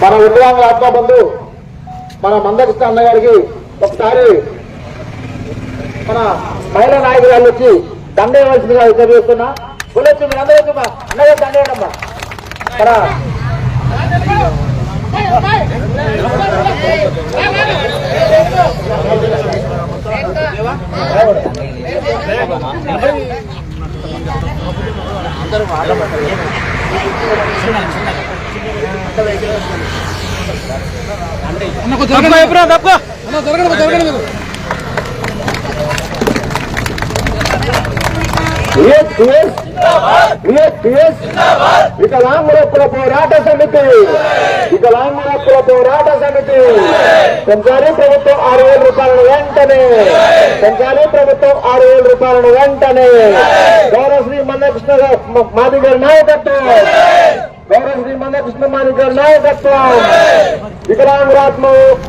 మన వికలాంగుల ఆత్మబంధు మన మందకృష్ణ అన్న గారికి ఒకసారి మన మహిళా నాయకురాలు వచ్చి దండ వేయవలసిందిగా తెలియజేస్తున్నా వెళ్ళొచ్చు మీరు అందరూ వచ్చి అన్నగారు దండ వేయడమ్మా మన వికలాంగుల పోరాట సమితి వికలాంగుల పోరాట సమితి పెంచాలి ప్రభుత్వం ఆరు వేల రూపాయలను వెంటనే పెంచాలి ప్రభుత్వం ఆరు వేల రూపాయలను వెంటనే గౌరవ మందకృష్ణ మాది గారి నాయకత్వం గౌరవ శ్రీ మందకృష్ణ మాది గారి నాయకత్వం వికలాంగురాత్మ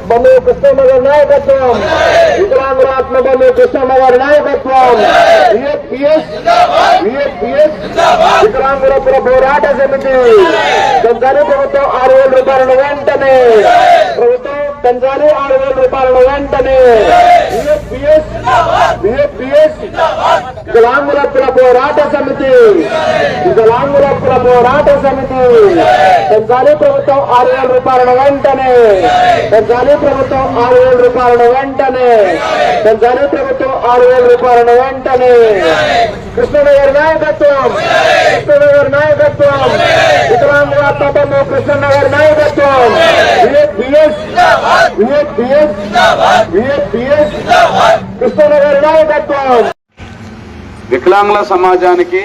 బంధు కృష్ణమ్మ గారి నాయకత్వం వికలాంగురాత్మ బంధు కృష్ణమ్మ గారి నాయకత్వం వికలాంగులపుర పోరాట సమితి పెంచాలి ప్రభుత్వం ఆరు వేల రూపాయలను వెంటనే ప్రభుత్వం పెంచాలి ఆరు వేల రూపాయలను వెంటనే వికలాంగుల పోరాట సమితి వికలాంగుల పోరాట సమితి పెంచాలి ప్రభుత్వం ఆరు వేల రూపాయలను వెంటనే. పెంచాలి ప్రభుత్వం ఆరు వేల రూపాయలను వెంటనే. పెంచాలి ప్రభుత్వం ఆరు వేల రూపాయలను వెంటనే. కృష్ణనగర్ నాయకత్వం. కృష్ణనగర్ నాయకత్వం. వికలాంగుల తపము కృష్ణనగర్ నాయకత్వం. విఎస్ విఎస్ నాయకత్వం. వికలాంగుల సమాజానికి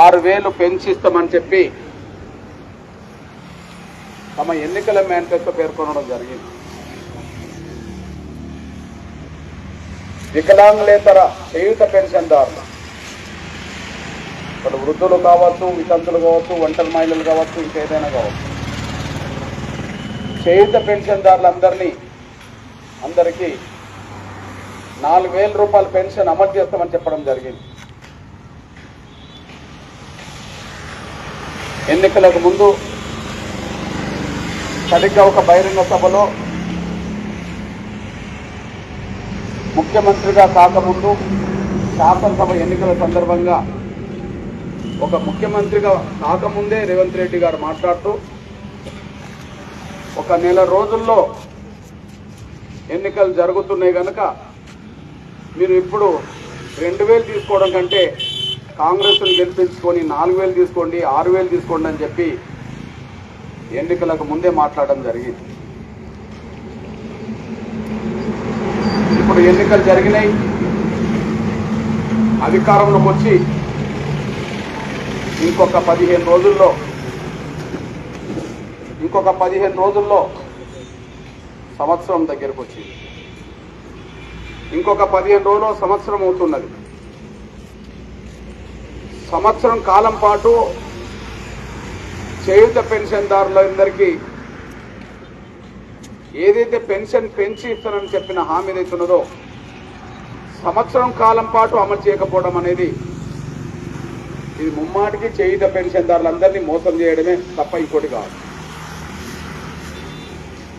ఆరు వేలు పెంచిస్తామని చెప్పి తమ ఎన్నికల మేనిఫెస్టో పేర్కొనడం జరిగింది. వికలాంగులేతర చేయుత పెన్షన్దారులు వాళ్ళు వృద్ధులు కావచ్చు వితంతులు కావచ్చు ఒంటరి మహిళలు కావచ్చు ఇంకేదైనా కావచ్చు. చేయుత పెన్షన్దారులందరినీ అందరికీ నాలుగు వేల రూపాయల పెన్షన్ అమలు చేస్తామని చెప్పడం జరిగింది. ఎన్నికలకు ముందు సరిగ్గా ఒక బహిరంగ సభలో ముఖ్యమంత్రిగా కాకముందు శాసనసభ ఎన్నికల సందర్భంగా ఒక ముఖ్యమంత్రిగా కాకముందే రేవంత్ రెడ్డి గారు మాట్లాడుతూ ఒక నెల రోజుల్లో ఎన్నికలు జరుగుతున్నాయి కనుక మీరు ఇప్పుడు రెండు వేలు తీసుకోవడం కంటే కాంగ్రెస్ని గెలిపించుకొని నాలుగు వేలు తీసుకోండి ఆరు వేలు తీసుకోండి అని చెప్పి ఎన్నికలకు ముందే మాట్లాడడం జరిగింది. ఇప్పుడు ఎన్నికలు జరిగినాయి. అధికారంలోకి వచ్చి ఇంకొక పదిహేను రోజుల్లో ఇంకొక పదిహేను రోజుల్లో సంవత్సరం దగ్గరకు వచ్చింది. ఇంకొక పదిహేను రోజులు సంవత్సరం అవుతున్నది. సంవత్సరం కాలం పాటు చేయుత పెన్షన్దారులందరికీ ఏదైతే పెన్షన్ పెంచి ఇస్తానని చెప్పిన హామీ ఏదైతే ఉన్నదో సంవత్సరం కాలం పాటు అమలు చేయకపోవడం అనేది ఇది ముమ్మాటికి చేయుత పెన్షన్దారులందరినీ మోసం చేయడమే తప్ప ఇంకోటి కాదు.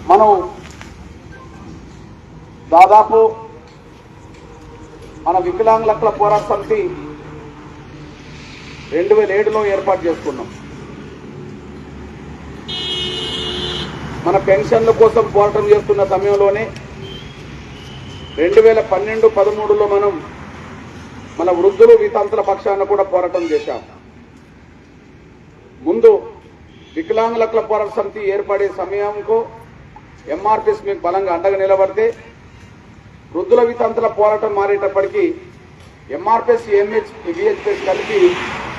మనం దాదాపు మన వికలాంగుల హక్కుల పోరాట సమితి రెండు వేల ఏడులో ఏర్పాటు చేసుకున్నాం. మన పెన్షన్ల కోసం పోరాటం చేస్తున్న సమయంలోనే రెండు వేల పన్నెండు పదమూడులో మనం మన వృద్ధులు వితంతుల పక్షాన కూడా పోరాటం చేశాం. ముందు వికలాంగుల పోరాట సమితి ఏర్పడే సమయంకు ఎంఆర్పిఎస్ మీకు బలంగా అండగా నిలబడితే వృద్ధుల వితంతుల పోరాటం మారేటప్పటికీ ఎంఆర్పిఎస్ ఎంహెచ్ విహెచ్పిఎస్ కలిపి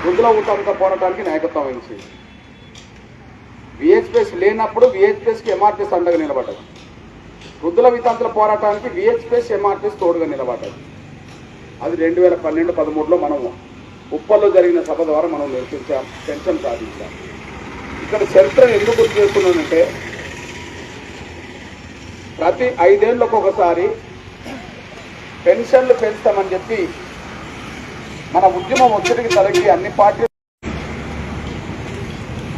వృద్ధుల వితంతుల పోరాటానికి నాయకత్వం వహించింది. విహెచ్పిఎస్ లేనప్పుడు విహెచ్పిఎస్కి ఎంఆర్పిఎస్ అండగా నిలబడ్డది. వృద్ధుల వితంతుల పోరాటానికి విహెచ్పిఎస్ ఎంఆర్పిఎస్ తోడుగా నిలబడ్డది. అది రెండు వేల పన్నెండు పదమూడులో మనం ఉప్పల్లో జరిగిన సభ ద్వారా మనం నిర్మించాం. పెన్షన్ సాధించాం. ఇక్కడ చరిత్ర ఎందుకు గుర్తు చేస్తున్నానంటే ప్రతి ఐదేళ్ళకు ఒకసారి పెన్షన్లు పెంచుతామని చెప్పి మన ఉద్యమం ఒత్తిడికి తరగి అన్ని పార్టీలు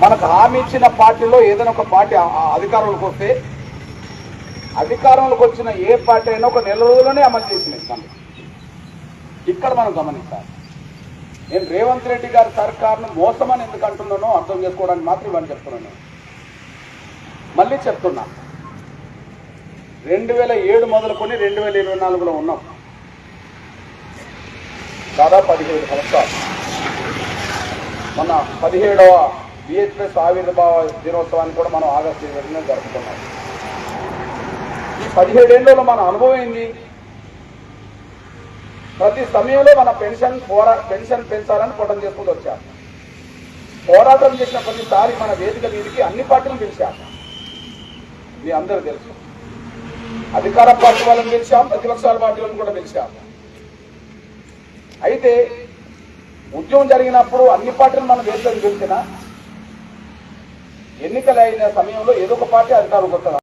మనకు హామీ ఇచ్చిన పార్టీలో ఏదైనా ఒక పార్టీ అధికారంలోకి వస్తే అధికారంలోకి వచ్చిన ఏ పార్టీ అయినా ఒక నెల రోజుల్లోనే అమలు చేసిన ఇస్తాను ఇక్కడ మనం గమనించాలి. నేను రేవంత్ రెడ్డి గారి సర్కార్ను మోసమని ఎందుకు అంటున్నానో అర్థం చేసుకోవడానికి మాత్రం ఇవన్నీ చెప్తున్నాను మళ్ళీ చెప్తున్నా. రెండు వేల ఏడు మొదలుకొని రెండు వేల ఇరవై నాలుగులో ఉన్నాం. దాదాపు పదిహేడు సంవత్సరాలు. మన పదిహేడవ బిహెచ్ఎస్ ఆవిర్భావ దినోత్సవాన్ని కూడా మనం ఆగస్టు ఇరవై జరుపుకున్నాం. ఈ పదిహేడేళ్ళలో మన అనుభవం ఏంది? ప్రతి సమయంలో మన పెన్షన్ పోరా పెన్షన్ పెంచాలని పోటం చేసుకుంటూ వచ్చాం. పోరాటం చేసిన ప్రతిసారి మన వేదిక మీదకి అన్ని పార్టీలు పిలిచాం. మీ అందరూ తెలుసు. అధికార పార్టీ వాళ్ళని పిలిచాం ప్రతిపక్షాల పార్టీ వాళ్ళని కూడా పిలిచాం. అయితే ఉద్యమం జరిగినప్పుడు అన్ని పార్టీలు మన వేదికను పిలిచినా ఎన్నికలు అయిన సమయంలో ఏదో ఒక పార్టీ అధికారంలోకి వస్తుంది